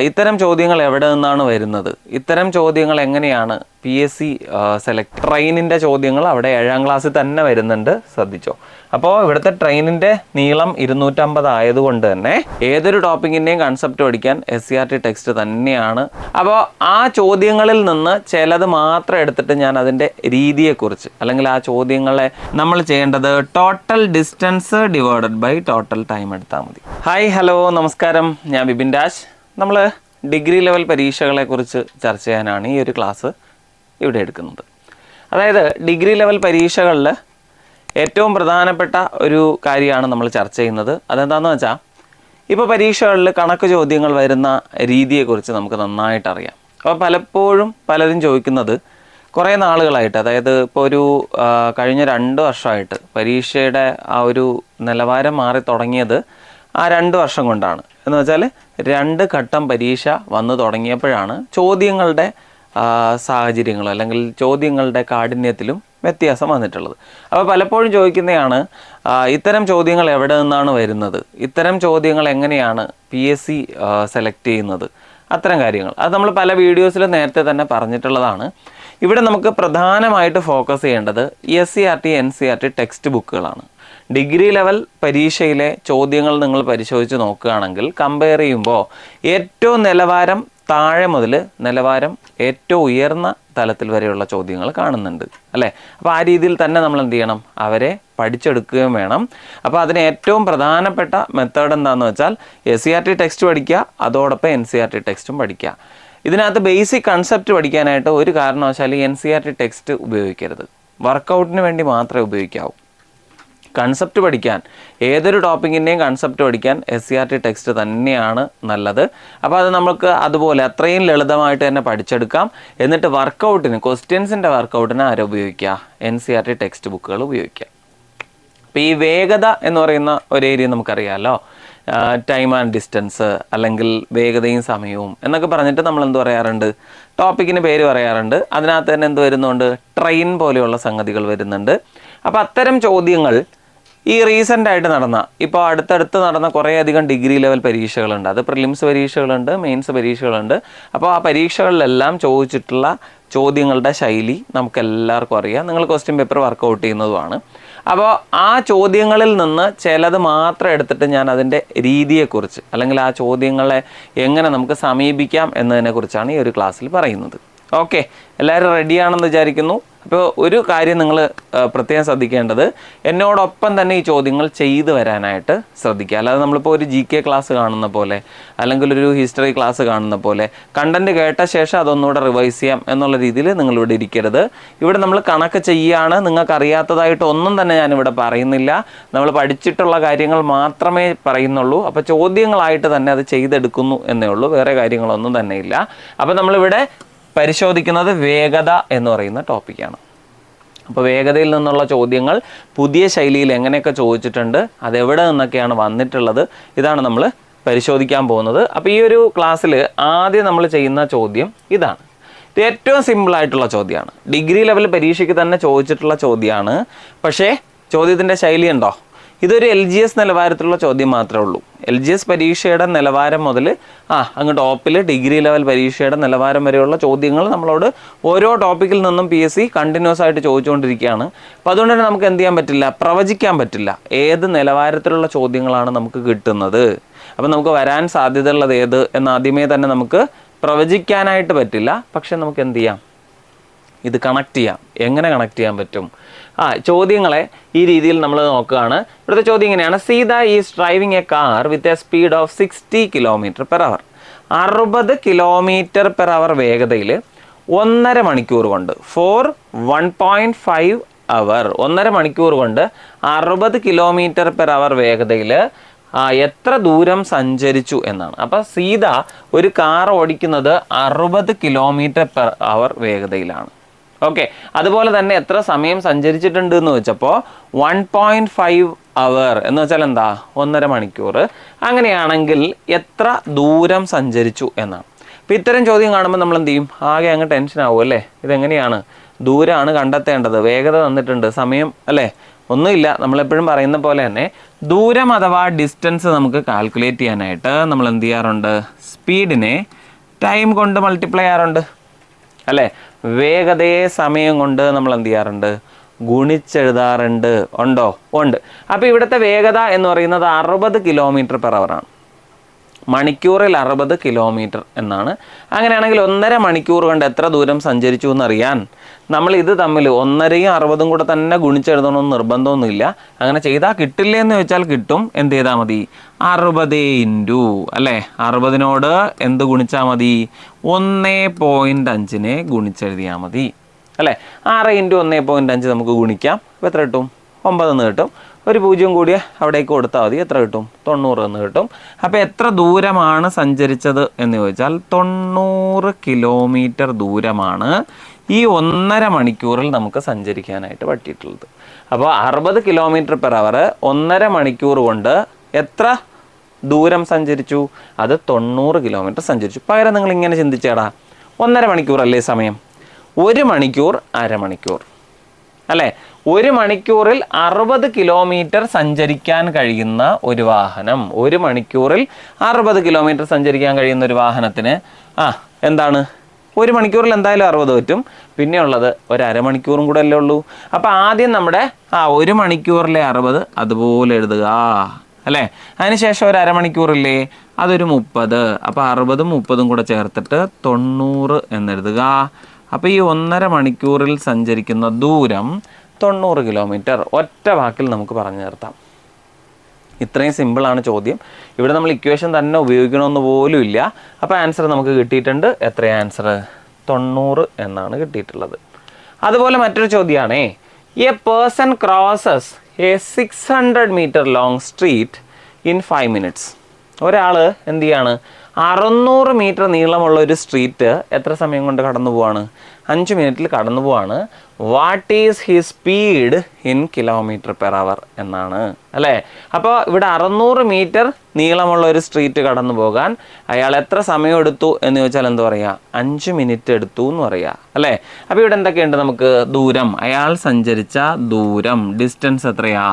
ഇത്തരം ചോദ്യങ്ങൾ എവിടെ നിന്നാണ് വരുന്നത്? ഇത്തരം ചോദ്യങ്ങൾ എങ്ങനെയാണ് പി എസ് സി സെലക്ട് ട്രെയിനിന്റെ ചോദ്യങ്ങൾ അവിടെ ഏഴാം ക്ലാസ്സിൽ തന്നെ വരുന്നുണ്ട്. ശ്രദ്ധിച്ചോ. അപ്പോൾ ഇവിടുത്തെ ട്രെയിനിന്റെ നീളം ഇരുന്നൂറ്റമ്പത് ആയതുകൊണ്ട് തന്നെ ഏതൊരു ടോപ്പിക്കിന്റെയും കൺസെപ്റ്റ് പഠിക്കാൻ S C R T text തന്നെയാണ്. അപ്പോൾ ആ ചോദ്യങ്ങളിൽ നിന്ന് ചിലത് മാത്രം എടുത്തിട്ട് ഞാൻ അതിന്റെ രീതിയെക്കുറിച്ച് അല്ലെങ്കിൽ ആ ചോദ്യങ്ങളെ നമ്മൾ ചെയ്യേണ്ടത് total distance divided by total time എടുത്താൽ മതി. ഹായ് ഹലോ നമസ്കാരം. ഞാൻ ബിബിൻ രാജ്. നമ്മൾ ഡിഗ്രി ലെവൽ പരീക്ഷകളെക്കുറിച്ച് ചർച്ച ചെയ്യാനാണ് ഈ ഒരു ക്ലാസ് ഇവിടെ എടുക്കുന്നത് അതായത് ഡിഗ്രി ലെവൽ പരീക്ഷകളിൽ ഏറ്റവും പ്രധാനപ്പെട്ട ഒരു കാര്യമാണ് നമ്മൾ ചർച്ച ചെയ്യുന്നത്. അതെന്താണെന്ന് വെച്ചാൽ ഇപ്പോൾ പരീക്ഷകളിൽ കണക്ക് ചോദ്യങ്ങൾ വരുന്ന രീതിയെക്കുറിച്ച് നമുക്ക് നന്നായിട്ട് അറിയാം. അപ്പോൾ പലപ്പോഴും പലരും ചോദിക്കുന്നത് കുറേ നാളുകളായിട്ട് അതായത് ഇപ്പോൾ ഒരു കഴിഞ്ഞ രണ്ട് വർഷമായിട്ട് പരീക്ഷയുടെ ആ ഒരു നിലവാരം മാറി തുടങ്ങിയത് ആ രണ്ട് വർഷം കൊണ്ടാണ്. എന്ന് വെച്ചാൽ രണ്ട് ഘട്ടം പരീക്ഷ വന്നു തുടങ്ങിയപ്പോഴാണ് ചോദ്യങ്ങളുടെ സാഹചര്യങ്ങളും അല്ലെങ്കിൽ ചോദ്യങ്ങളുടെ കാഠിന്യത്തിലും വ്യത്യാസം വന്നിട്ടുള്ളത്. അപ്പോൾ പലപ്പോഴും ചോദിക്കുന്നതാണ് ഇത്തരം ചോദ്യങ്ങൾ എവിടെ നിന്നാണ് വരുന്നത്? ഇത്തരം ചോദ്യങ്ങൾ എങ്ങനെയാണ് പി എസ് സി സെലക്ട് ചെയ്യുന്നത്? അത്തരം കാര്യങ്ങൾ. അത് നമ്മൾ പല വീഡിയോസിലും നേരത്തെ തന്നെ പറഞ്ഞിട്ടുള്ളതാണ്. ഇവിടെ നമുക്ക് പ്രധാനമായിട്ട് ഫോക്കസ് ചെയ്യേണ്ടത് S C R T N C R T text ബുക്കുകളാണ് degree level പരീക്ഷയിലെ ചോദ്യങ്ങൾ നിങ്ങൾ പരിശോധിച്ച് നോക്കുകയാണെങ്കിൽ കമ്പയർ ചെയ്യുമ്പോൾ ഏറ്റവും നിലവാരം താഴെ മുതൽ നിലവാരം ഏറ്റവും ഉയർന്ന തലത്തിൽ വരെയുള്ള ചോദ്യങ്ങൾ കാണുന്നുണ്ട് അല്ലേ? അപ്പോൾ ആ രീതിയിൽ തന്നെ നമ്മൾ എന്ത് ചെയ്യണം? അവരെ പഠിച്ചെടുക്കുകയും വേണം. അപ്പോൾ അതിന് ഏറ്റവും പ്രധാനപ്പെട്ട മെത്തേഡ് എന്താണെന്ന് വെച്ചാൽ S C R T text പഠിക്കുക അതോടൊപ്പം എൻ സി ആർ ടി ടെക്സ്റ്റും പഠിക്കുക. ഇതിനകത്ത് ബേസിക് കൺസെപ്റ്റ് പഠിക്കാനായിട്ട് ഒരു കാരണവശാലും N C R T text ഉപയോഗിക്കരുത്. വർക്കൗട്ടിന് വേണ്ടി മാത്രമേ ഉപയോഗിക്കാവൂ. കൺസെപ്റ്റ് പഠിക്കാൻ. ഏതൊരു ടോപ്പിക്കിന്റെയും കൺസെപ്റ്റ് പഠിക്കാൻ S C R T text തന്നെയാണ് നല്ലത്. അപ്പോൾ അത് നമുക്ക് അതുപോലെ അത്രയും ലളിതമായിട്ട് തന്നെ പഠിച്ചെടുക്കാം. എന്നിട്ട് വർക്കൗട്ടിന് ക്വസ്റ്റ്യൻസിന്റെ വർക്കൗട്ടിന് ആരും ഉപയോഗിക്കുക? N C R T text ബുക്കുകൾ ഉപയോഗിക്കുക. അപ്പോൾ ഈ വേഗത എന്ന് പറയുന്ന ഒരു ഏരിയ നമുക്കറിയാമല്ലോ ടൈം ആൻഡ് ഡിസ്റ്റൻസ് അല്ലെങ്കിൽ വേഗതയും സമയവും എന്നൊക്കെ പറഞ്ഞിട്ട് നമ്മൾ എന്ത് പറയാറുണ്ട്? ടോപ്പിക്കിന് പേര് പറയാറുണ്ട്. അതിനകത്ത് തന്നെ എന്ത് വരുന്നുണ്ട്? ട്രെയിൻ പോലെയുള്ള സംഗതികൾ വരുന്നുണ്ട്. അപ്പോൾ അത്തരം ചോദ്യങ്ങൾ ഈ റീസെന്റ് ആയിട്ട് നടന്ന ഇപ്പോൾ അടുത്തടുത്ത് നടന്ന കുറേയധികം ഡിഗ്രി ലെവൽ പരീക്ഷകളുണ്ട്. അത് പ്രിലിംസ് പരീക്ഷകളുണ്ട് മെയിൻസ് പരീക്ഷകളുണ്ട്. അപ്പോൾ ആ പരീക്ഷകളിലെല്ലാം ചോദിച്ചിട്ടുള്ള ചോദ്യങ്ങളുടെ ശൈലി നമുക്ക് എല്ലാവർക്കും അറിയാം. നിങ്ങൾ ക്വസ്റ്റ്യൻ പേപ്പർ വർക്കൗട്ട് ചെയ്യുന്നതുമാണ്. അപ്പോൾ ആ ചോദ്യങ്ങളിൽ നിന്ന് ചിലത് മാത്രം എടുത്തിട്ട് ഞാൻ അതിന്റെ രീതിയെക്കുറിച്ച് അല്ലെങ്കിൽ ആ ചോദ്യങ്ങളെ എങ്ങനെ നമുക്ക് സമീപിക്കാം എന്നതിനെക്കുറിച്ചാണ് ഈ ഒരു ക്ലാസ്സിൽ പറയുന്നത്. ഓക്കെ എല്ലാവരും റെഡിയാണെന്ന് വിചാരിക്കുന്നു. അപ്പോൾ ഒരു കാര്യം നിങ്ങൾ പ്രത്യേകം ശ്രദ്ധിക്കേണ്ടത് എന്നോടൊപ്പം തന്നെ ഈ ചോദ്യങ്ങൾ ചെയ്തു വരാനായിട്ട് ശ്രദ്ധിക്കുക. അല്ലാതെ നമ്മളിപ്പോൾ ഒരു ജി കെ ക്ലാസ് കാണുന്ന പോലെ അല്ലെങ്കിൽ ഒരു ഹിസ്റ്ററി ക്ലാസ് കാണുന്ന പോലെ കണ്ടന്റ് കേട്ട ശേഷം അതൊന്നുകൂടെ റിവൈസ് ചെയ്യാം എന്നുള്ള രീതിയിൽ നിങ്ങളിവിടെ ഇരിക്കരുത്. ഇവിടെ നമ്മൾ കണക്ക് ചെയ്യുകയാണ് നിങ്ങൾക്ക് അറിയാത്തതായിട്ട് ഒന്നും തന്നെ ഞാനിവിടെ പറയുന്നില്ല. നമ്മൾ പഠിച്ചിട്ടുള്ള കാര്യങ്ങൾ മാത്രമേ പറയുന്നുള്ളൂ. അപ്പോൾ ചോദ്യങ്ങളായിട്ട് തന്നെ അത് ചെയ്തെടുക്കുന്നു എന്നേ ഉള്ളൂ. വേറെ കാര്യങ്ങളൊന്നും തന്നെ ഇല്ല. അപ്പോൾ നമ്മളിവിടെ പരിശോധിക്കുന്നത് വേഗത എന്ന് പറയുന്ന ടോപ്പിക്കാണ്. അപ്പോൾ വേഗതയിൽ നിന്നുള്ള ചോദ്യങ്ങൾ പുതിയ ശൈലിയിൽ എങ്ങനെയൊക്കെ ചോദിച്ചിട്ടുണ്ട് അതെവിടെ നിന്നൊക്കെയാണ് വന്നിട്ടുള്ളത് ഇതാണ് നമ്മൾ പരിശോധിക്കാൻ പോകുന്നത്. അപ്പോൾ ഈ ഒരു ക്ലാസ്സിൽ ആദ്യം നമ്മൾ ചെയ്യുന്ന ചോദ്യം ഇതാണ്. ഇത് ഏറ്റവും സിമ്പിളായിട്ടുള്ള ചോദ്യമാണ്. ഡിഗ്രി ലെവൽ പരീക്ഷയ്ക്ക് തന്നെ ചോദിച്ചിട്ടുള്ള ചോദ്യമാണ്. പക്ഷേ ചോദ്യത്തിന്റെ ശൈലി ഉണ്ടോ? ഇതൊരു എൽ ജി എസ് നിലവാരത്തിലുള്ള ചോദ്യം മാത്രമേ ഉള്ളൂ. എൽ ജി എസ് പരീക്ഷയുടെ നിലവാരം മുതൽ ആ അങ്ങ് ടോപ്പിൽ ഡിഗ്രി ലെവൽ പരീക്ഷയുടെ നിലവാരം വരെയുള്ള ചോദ്യങ്ങൾ നമ്മളോട് ഓരോ ടോപ്പിക്കിൽ നിന്നും പി എസ് സി കണ്ടിന്യൂസ് ആയിട്ട് ചോദിച്ചുകൊണ്ടിരിക്കുകയാണ്. അപ്പോൾ അതുകൊണ്ട് തന്നെ നമുക്ക് എന്ത് ചെയ്യാൻ പറ്റില്ല? പ്രവചിക്കാൻ പറ്റില്ല. ഏത് നിലവാരത്തിലുള്ള ചോദ്യങ്ങളാണ് നമുക്ക് കിട്ടുന്നത്? അപ്പോൾ നമുക്ക് വരാൻ സാധ്യതയുള്ളത് ഏത്? എന്ന് ആദ്യമേ തന്നെ നമുക്ക് പ്രവചിക്കാനായിട്ട് പറ്റില്ല. പക്ഷെ നമുക്ക് എന്ത് ചെയ്യാം? ഇത് കണക്ട് ചെയ്യാം. എങ്ങനെ കണക്ട് ചെയ്യാൻ പറ്റും? ആ ചോദ്യങ്ങളെ ഈ രീതിയിൽ നമ്മൾ നോക്കുകയാണ്. ഇവിടുത്തെ ചോദ്യം ഇങ്ങനെയാണ്. Sita is driving a car with a speed of sixty kilometre per hour അറുപത് കിലോമീറ്റർ പെർ അവർ വേഗതയിൽ ഒന്നര മണിക്കൂർ കൊണ്ട് for one point five hour ഒന്നര മണിക്കൂർ കൊണ്ട് അറുപത് കിലോമീറ്റർ പെർ അവർ വേഗതയിൽ എത്ര ദൂരം സഞ്ചരിച്ചു എന്നാണ്. അപ്പോൾ സീത ഒരു കാർ ഓടിക്കുന്നത് അറുപത് കിലോമീറ്റർ പെർ അവർ വേഗതയിലാണ്. ഓക്കെ അതുപോലെ തന്നെ എത്ര സമയം സഞ്ചരിച്ചിട്ടുണ്ട് എന്ന് വെച്ചപ്പോൾ വൺ പോയിന്റ് ഫൈവ് അവർ എന്ന് വെച്ചാൽ എന്താ? ഒന്നര മണിക്കൂർ. അങ്ങനെയാണെങ്കിൽ എത്ര ദൂരം സഞ്ചരിച്ചു എന്നാണ്. അപ്പോൾ ഇത്തരം ചോദ്യം കാണുമ്പോൾ നമ്മൾ എന്ത് ചെയ്യും? ആകെ അങ്ങ് ടെൻഷൻ ആവും അല്ലേ? ഇതെങ്ങനെയാണ്? ദൂരമാണ് കണ്ടെത്തേണ്ടത്. വേഗത തന്നിട്ടുണ്ട്. സമയം അല്ലേ? ഒന്നുമില്ല. നമ്മളെപ്പോഴും പറയുന്ന പോലെ തന്നെ ദൂരം അഥവാ ഡിസ്റ്റൻസ് നമുക്ക് കാൽക്കുലേറ്റ് ചെയ്യാനായിട്ട് നമ്മൾ എന്ത് ചെയ്യാറുണ്ട്? സ്പീഡിനെ ടൈം കൊണ്ട് മൾട്ടിപ്ലൈ ചെയ്യാറുണ്ട്. അല്ലേ? വേഗതയെ സമയം കൊണ്ട് നമ്മൾ എന്ത് ചെയ്യാറുണ്ട്? ഗുണിച്ചെഴുതാറുണ്ട്. ഉണ്ടോ? ഉണ്ട്. അപ്പോൾ ഇവിടുത്തെ വേഗത എന്ന് പറയുന്നത് അറുപത് കിലോമീറ്റർ പെർ ആണ്. മണിക്കൂറിൽ അറുപത് കിലോമീറ്റർ എന്നാണ്. അങ്ങനെയാണെങ്കിൽ ഒന്നര മണിക്കൂർ കൊണ്ട് എത്ര ദൂരം സഞ്ചരിച്ചു എന്നറിയാൻ നമ്മൾ ഇത് തമ്മിൽ ഒന്നരയും അറുപതും കൂടെ തന്നെ ഗുണിച്ചെഴുതണമെന്ന് നിർബന്ധമൊന്നുമില്ല. അങ്ങനെ ചെയ്താൽ കിട്ടില്ലേ എന്ന് വെച്ചാൽ കിട്ടും. എന്ത് ചെയ്താൽ മതി? അറുപത് ഇന്റു അല്ലേ? അറുപതിനോട് എന്ത് ഗുണിച്ചാൽ മതി? ഒന്നേ പോയിന്റ് അഞ്ചിനെ ഗുണിച്ചെഴുതിയാൽ മതി. അല്ലേ? ആറ് ഇന്റു ഒന്നേ പോയിന്റ് അഞ്ച് നമുക്ക് ഗുണിക്കാം. എത്ര കിട്ടും? ഒമ്പതെന്ന് കിട്ടും. ഒരു പൂജ്യം കൂടിയ അവിടേക്ക് കൊടുത്താൽ മതി. എത്ര കിട്ടും? തൊണ്ണൂറ് എന്ന് കിട്ടും. അപ്പോൾ എത്ര ദൂരമാണ് സഞ്ചരിച്ചത് എന്ന് ചോദിച്ചാൽ തൊണ്ണൂറ് കിലോമീറ്റർ ദൂരമാണ് ഈ ഒന്നര മണിക്കൂറിൽ നമുക്ക് സഞ്ചരിക്കാനായിട്ട് പറ്റിയിട്ടുള്ളത്. അപ്പോൾ അറുപത് കിലോമീറ്റർ പെർ അവർ ഒന്നര മണിക്കൂർ കൊണ്ട് എത്ര? ദൂരം സഞ്ചരിച്ചു. അത് തൊണ്ണൂറ് കിലോമീറ്റർ സഞ്ചരിച്ചു. പകരം നിങ്ങൾ ഇങ്ങനെ ചിന്തിച്ചേടാ ഒന്നര മണിക്കൂർ അല്ലേ സമയം? ഒരു മണിക്കൂർ അരമണിക്കൂർ അല്ലേ? ഒരു മണിക്കൂറിൽ അറുപത് കിലോമീറ്റർ സഞ്ചരിക്കാൻ കഴിയുന്ന ഒരു വാഹനം. ഒരു മണിക്കൂറിൽ അറുപത് കിലോമീറ്റർ സഞ്ചരിക്കാൻ കഴിയുന്ന ഒരു വാഹനത്തിന് ആ എന്താണ്? ഒരു മണിക്കൂറിൽ എന്തായാലും അറുപത് പറ്റും. പിന്നെ ഉള്ളത് ഒരു അരമണിക്കൂറും കൂടെ അല്ലേ ഉള്ളൂ. അപ്പോൾ ആദ്യം നമ്മുടെ ആ ഒരു മണിക്കൂറിലെ അറുപത് അതുപോലെ എഴുതുക. അല്ലേ? അതിനുശേഷം ഒരു അരമണിക്കൂറില്ലേ? അതൊരു മുപ്പത്. അപ്പോൾ അറുപതും മുപ്പതും കൂടെ ചേർത്തിട്ട് തൊണ്ണൂറ് എന്നെഴുതുക. അപ്പോൾ ഈ ഒന്നര മണിക്കൂറിൽ സഞ്ചരിക്കുന്ന ദൂരം തൊണ്ണൂറ് കിലോമീറ്റർ. ഒറ്റ വാക്കിൽ നമുക്ക് പറഞ്ഞു നിർത്താം. ഇത്രയും സിമ്പിളാണ് ചോദ്യം. ഇവിടെ നമ്മൾ ഇക്വേഷൻ തന്നെ ഉപയോഗിക്കണമെന്ന് പോലും ഇല്ല. അപ്പോൾ ആൻസർ നമുക്ക് കിട്ടിയിട്ടുണ്ട്. എത്ര ആൻസർ തൊണ്ണൂറ് എന്നാണ് കിട്ടിയിട്ടുള്ളത്. അതുപോലെ മറ്റൊരു ചോദ്യമാണേ. A person crosses a six hundred metre long street in five minutes ഒരാൾ എന്ത് ചെയ്യാണ്? അറുന്നൂറ് മീറ്റർ നീളമുള്ള ഒരു സ്ട്രീറ്റ് എത്ര സമയം കൊണ്ട് കടന്നു പോവാണ് അഞ്ച് മിനിറ്റിൽ കടന്നു പോവാണ്. What is he speed in kilometre per hour എന്നാണ്. അല്ലേ? അപ്പോൾ ഇവിടെ അറുന്നൂറ് മീറ്റർ നീളമുള്ള ഒരു സ്ട്രീറ്റ് കടന്നു പോകാൻ അയാൾ എത്ര സമയം എടുത്തു എന്ന് ചോദിച്ചാൽ എന്താ പറയുക അഞ്ച് മിനിറ്റ് എടുത്തു എന്ന് പറയുക അല്ലേ? അപ്പോൾ ഇവിടെ എന്തൊക്കെയുണ്ട് നമുക്ക് ദൂരം? അയാൾ സഞ്ചരിച്ച ദൂരം ഡിസ്റ്റൻസ് എത്രയാ?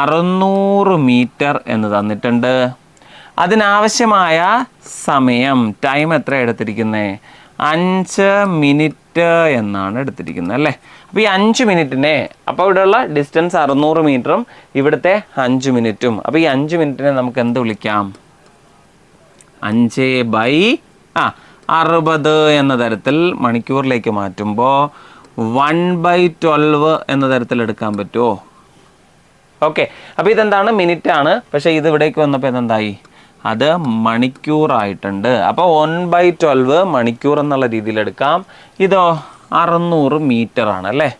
അറുന്നൂറ് മീറ്റർ എന്ന് തന്നിട്ടുണ്ട്. അതിനാവശ്യമായ സമയം ടൈം എത്ര എടുത്തിരിക്കുന്നത് അഞ്ച് മിനിറ്റ് എന്നാണ് എടുത്തിരിക്കുന്നത് അല്ലേ? അപ്പോൾ ഈ അഞ്ച് മിനിറ്റിനെ അപ്പോൾ ഇവിടെയുള്ള ഡിസ്റ്റൻസ് അറുന്നൂറ് മീറ്ററും ഇവിടുത്തെ അഞ്ച് മിനിറ്റും അപ്പോൾ ഈ അഞ്ച് മിനിറ്റിനെ നമുക്ക് എന്ത് വിളിക്കാം? അഞ്ച് ബൈ ആ അറുപത് എന്ന തരത്തിൽ മണിക്കൂറിലേക്ക് മാറ്റുമ്പോൾ വൺ ബൈ ട്വൽവ് എന്ന തരത്തിൽ എടുക്കാൻ പറ്റുമോ ഓക്കെ അപ്പോൾ ഇതെന്താണ്? മിനിറ്റ് ആണ്. പക്ഷേ ഇത് ഇവിടേക്ക് വന്നപ്പോൾ ഇതെന്തായി? അത് മണിക്കൂറായിട്ടുണ്ട്. അപ്പോൾ വൺ ബൈ ട്വൽവ് മണിക്കൂർ എന്നുള്ള രീതിയിൽ എടുക്കാം. ഇതോ അറുന്നൂറ് മീറ്റർ ആണ് അല്ലേ?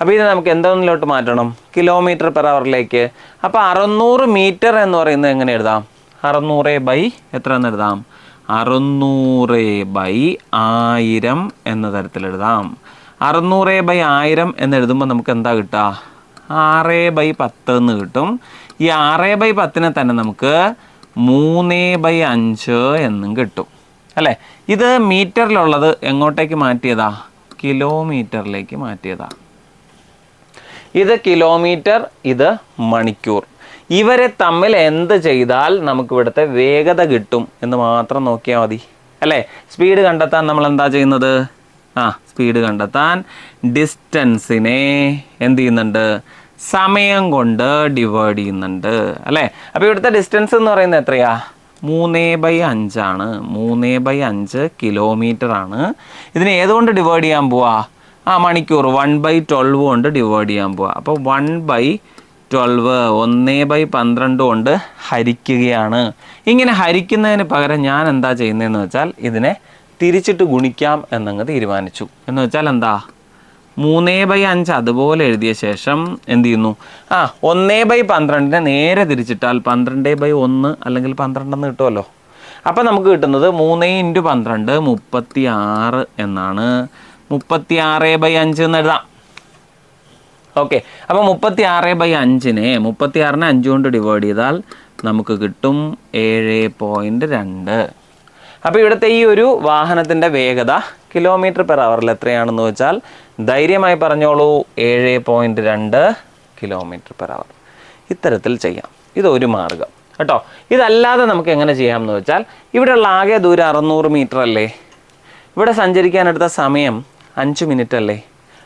അപ്പോൾ ഇത് നമുക്ക് എന്തെന്നിലോട്ട് മാറ്റണം? കിലോമീറ്റർ പെർ അവറിലേക്ക് അപ്പോൾ അറുന്നൂറ് മീറ്റർ എന്ന് പറയുന്നത് എങ്ങനെ എഴുതാം? അറുന്നൂറ് ബൈ എത്ര എന്ന് എഴുതാം? അറുന്നൂറ് ബൈ ആയിരം എന്ന തരത്തിൽ എഴുതാം. അറുന്നൂറ് ബൈ ആയിരം എന്ന് എഴുതുമ്പോൾ നമുക്ക് എന്താ കിട്ടുക? ആറ് ബൈ പത്ത് എന്ന് കിട്ടും. ഈ ആറ് ബൈ പത്തിനെ തന്നെ നമുക്ക് മൂന്ന് ബൈ അഞ്ച് എന്നും കിട്ടും. അല്ലേ? ഇത് മീറ്ററിലുള്ളത് എങ്ങോട്ടേക്ക് മാറ്റിയതാ? കിലോമീറ്ററിലേക്ക് മാറ്റിയതാ. ഇത് കിലോമീറ്റർ ഇത് മണിക്കൂർ. ഇവരെ തമ്മിൽ എന്ത് ചെയ്താൽ നമുക്ക് ഇവിടുത്തെ വേഗത കിട്ടും എന്ന് മാത്രം നോക്കിയാൽ മതി. അല്ലേ? സ്പീഡ് കണ്ടെത്താൻ നമ്മൾ എന്താ ചെയ്യുന്നത്? ആ സ്പീഡ് കണ്ടെത്താൻ ഡിസ്റ്റൻസിനെ എന്ത് ചെയ്യുന്നുണ്ട്? സമയം കൊണ്ട് ഡിവൈഡ് ചെയ്യുന്നുണ്ട് അല്ലേ? അപ്പോൾ ഇവിടുത്തെ ഡിസ്റ്റൻസ് എന്ന് പറയുന്നത് എത്രയാ? മൂന്ന് ബൈ അഞ്ചാണ്. മൂന്ന് ബൈ അഞ്ച് കിലോമീറ്റർ ആണ്. ഇതിനെ ഏതുകൊണ്ട് ഡിവൈഡ് ചെയ്യാൻ പോവാ? ആ മണിക്കൂർ. വൺ ബൈ ട്വൽവ് കൊണ്ട് ഡിവൈഡ് ചെയ്യാൻ പോവാ. അപ്പോൾ വൺ ബൈ ട്വൽവ് ഒന്ന് ബൈ പന്ത്രണ്ട് കൊണ്ട് ഹരിക്കുകയാണ്. ഇങ്ങനെ ഹരിക്കുന്നതിന് പകരം ഞാൻ എന്താ ചെയ്യുന്നതെന്ന് വെച്ചാൽ ഇതിനെ തിരിച്ചിട്ട് ഗുണിക്കാം എന്നങ്ങ് തീരുമാനിച്ചു. എന്ന് വെച്ചാൽ എന്താ? മൂന്നേ ബൈ അഞ്ച് അതുപോലെ എഴുതിയ ശേഷം എന്ത് ചെയ്യുന്നു? ആ ഒന്നേ ബൈ പന്ത്രണ്ടിനെ നേരെ തിരിച്ചിട്ടാൽ പന്ത്രണ്ട് ബൈ ഒന്ന് അല്ലെങ്കിൽ പന്ത്രണ്ടെന്ന് കിട്ടുമല്ലോ. അപ്പം നമുക്ക് കിട്ടുന്നത് മൂന്നേ ഇന്റു പന്ത്രണ്ട് മുപ്പത്തി ആറ് എന്നാണ്. മുപ്പത്തി ആറ് ബൈ അഞ്ച് എന്ന് എഴുതാം. ഓക്കെ അപ്പോൾ മുപ്പത്തി ആറ് ബൈ അഞ്ചിനെ മുപ്പത്തി ആറിനെ അഞ്ച് കൊണ്ട് ഡിവൈഡ് ചെയ്താൽ നമുക്ക് കിട്ടും ഏഴ് പോയിന്റ് രണ്ട്. അപ്പോൾ ഇവിടുത്തെ ഈ ഒരു വാഹനത്തിന്റെ വേഗത കിലോമീറ്റർ പെർ അവറിൽ എത്രയാണെന്ന് വെച്ചാൽ ധൈര്യമായി പറഞ്ഞോളൂ ഏഴ് പോയിന്റ് രണ്ട് കിലോമീറ്റർ പെർ അവർ ഇത്തരത്തിൽ ചെയ്യാം. ഇതൊരു മാർഗം. കേട്ടോ? ഇതല്ലാതെ നമുക്ക് എങ്ങനെ ചെയ്യാമെന്ന് വെച്ചാൽ ഇവിടെയുള്ള ആകെ ദൂരം അറുന്നൂറ് മീറ്റർ അല്ലേ? ഇവിടെ സഞ്ചരിക്കാനെടുത്ത സമയം അഞ്ച് മിനിറ്റ് അല്ലേ?